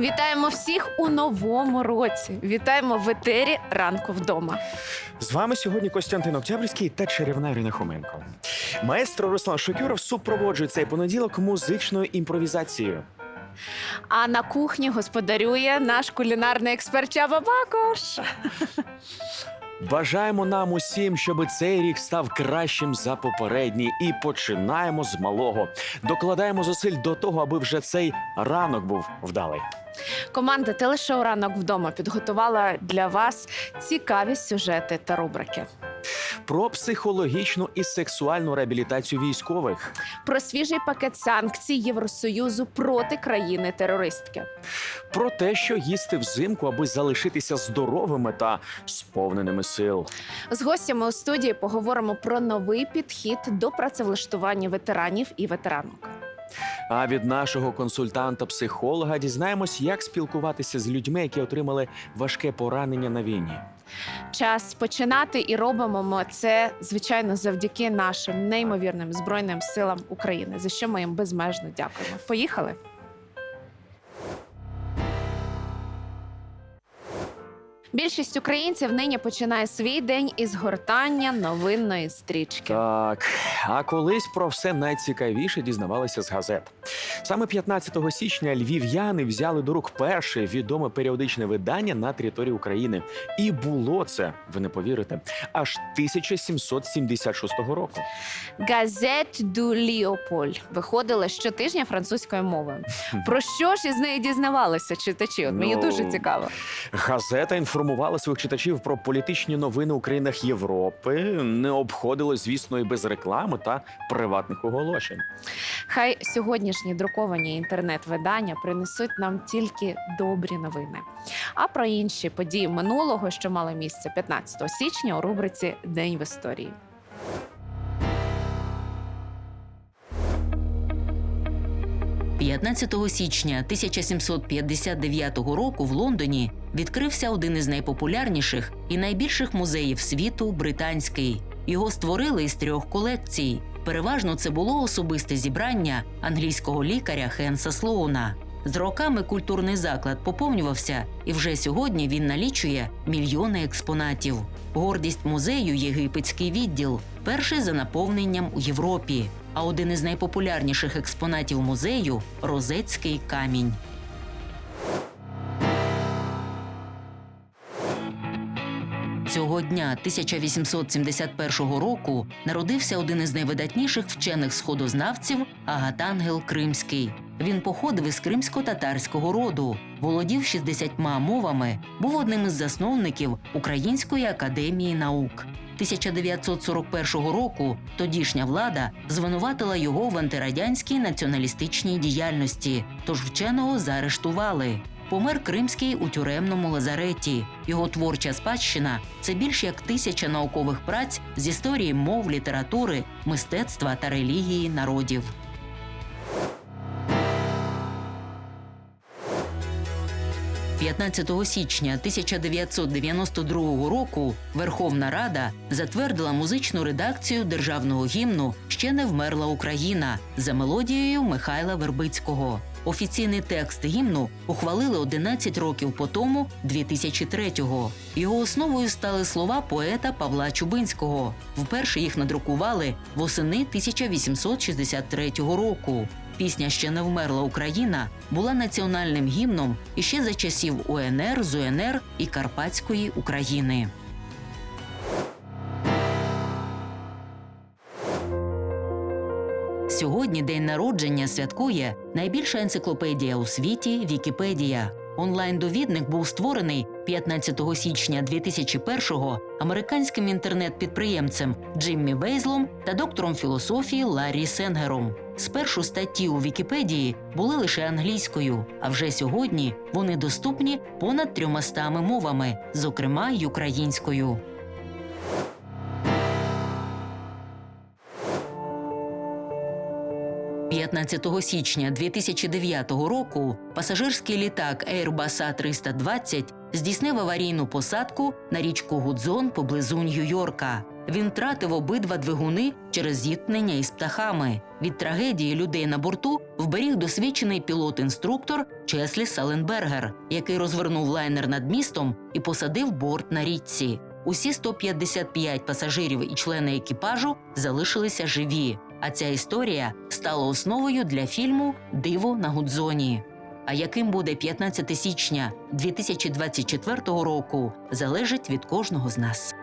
Вітаємо всіх у новому році. Вітаємо в етері ранку вдома. З вами сьогодні Костянтин Октябрьський та чарівна Ірина Хоменко. Маестро Руслан Шокюров супроводжує цей понеділок музичною імпровізацією. А на кухні господарює наш кулінарний експерт Чаба Бакош. Бажаємо нам усім, щоб цей рік став кращим за попередній, і починаємо з малого. Докладаємо зусиль до того, аби вже цей ранок був вдалий. Команда телешоу Ранок вдома підготувала для вас цікаві сюжети та рубрики. Про психологічну і сексуальну реабілітацію військових, Про свіжий пакет санкцій Євросоюзу проти країни-терористки. про те, що їсти взимку, аби залишитися здоровими та сповненими сил. З гостями у студії поговоримо про новий підхід до працевлаштування ветеранів і ветеранок. А від нашого консультанта-психолога дізнаємось, як спілкуватися з людьми, які отримали важке поранення на війні. Час починати і робимо ми це звичайно завдяки нашим неймовірним збройним силам України, за що ми їм безмежно дякуємо. Поїхали. Більшість українців нині починає свій день із гортання новинної стрічки. Так, а колись про все найцікавіше дізнавалися з газет. Саме 15 січня львів'яни взяли до рук перше відоме періодичне видання на території України. І було це, ви не повірите, аж 1776 року. Газет ду Ліополь виходила щотижня французькою мовою. Про що ж із неї дізнавалися читачі? От мені Ну, дуже цікаво. Газета інформувала своїх читачів про політичні новини у країнах Європи. Не обходило, звісно, і без реклами та приватних оголошень. Хай сьогоднішні друковані інтернет-видання принесуть нам тільки добрі новини. А про інші події минулого, що мали місце 15 січня у рубриці День в історії. – 15 січня 1759 року в Лондоні відкрився один із найпопулярніших і найбільших музеїв світу британський. Його створили із трьох колекцій. Переважно це було особисте зібрання англійського лікаря Хенса Слоуна. З роками культурний заклад поповнювався, і вже сьогодні він налічує мільйони експонатів. Гордість музею єгипетський відділ, перший за наповненням у Європі. А один із найпопулярніших експонатів музею розецький камінь. Цього дня 1871 року народився один із найвидатніших вчених сходознавців Агатангел Кримський. Він походив із кримсько-татарського роду, володів 60 мовами, був одним із засновників Української академії наук. 1941 року тодішня влада звинуватила його в антирадянській націоналістичній діяльності, тож вченого заарештували. Помер Кримський у тюремному лазареті. Його творча спадщина це більш як тисяча наукових праць з історії мов, літератури, мистецтва та релігії народів. – 15 січня 1992 року Верховна Рада затвердила музичну редакцію державного гімну Ще не вмерла Україна за мелодією Михайла Вербицького. Офіційний текст гімну ухвалили 11 років по тому, 2003-го. Його основою стали слова поета Павла Чубинського. Вперше їх надрукували восени 1863 року. Пісня Ще не вмерла Україна була національним гімном іще за часів УНР, ЗУНР і Карпатської України. Сьогодні день народження святкує найбільша енциклопедія у світі Вікіпедія. Онлайн-довідник був створений 15 січня 2001-го американським інтернет-підприємцем Джиммі Вейзлом та доктором філософії Ларрі Сенгером. Спершу статті у Вікіпедії були лише англійською, а вже сьогодні вони доступні понад 300 мовами, зокрема й українською. – 15 січня 2009 року пасажирський літак Airbus A320 здійснив аварійну посадку на річку Гудзон поблизу Нью-Йорка. Він втратив обидва двигуни через зіткнення із птахами. Від трагедії людей на борту вберіг досвідчений пілот-інструктор Чеслі Саленбергер, який розвернув лайнер над містом і посадив борт на річці. Усі 155 пасажирів і члени екіпажу залишилися живі. А ця історія стала основою для фільму Диво на Гудзоні. А яким буде 15 січня 2024 року, залежить від кожного з нас.